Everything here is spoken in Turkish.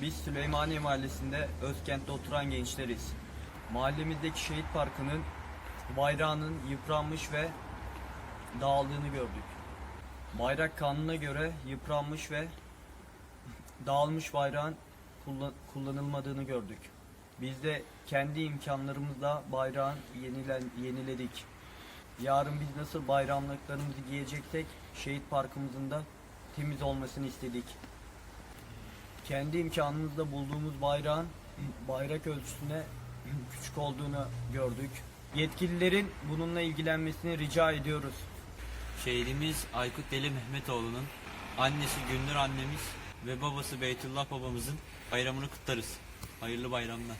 Biz Süleymaniye Mahallesi'nde Özkent'te oturan gençleriz. Mahallemizdeki şehit parkının bayrağının yıpranmış ve dağıldığını gördük. Bayrak kanuna göre yıpranmış ve dağılmış bayrağın kullan- kullanılmadığını gördük. Biz de kendi imkanlarımızla bayrağın yenilen, yeniledik. Yarın biz nasıl bayramlıklarımızı giyeceksek şehit parkımızın da temiz olmasını istedik kendi imkanımızda bulduğumuz bayrağın bayrak ölçüsüne küçük olduğunu gördük. Yetkililerin bununla ilgilenmesini rica ediyoruz. Şehidimiz Aykut Deli Mehmetoğlu'nun annesi Gündür annemiz ve babası Beytullah babamızın bayramını kutlarız. Hayırlı bayramlar.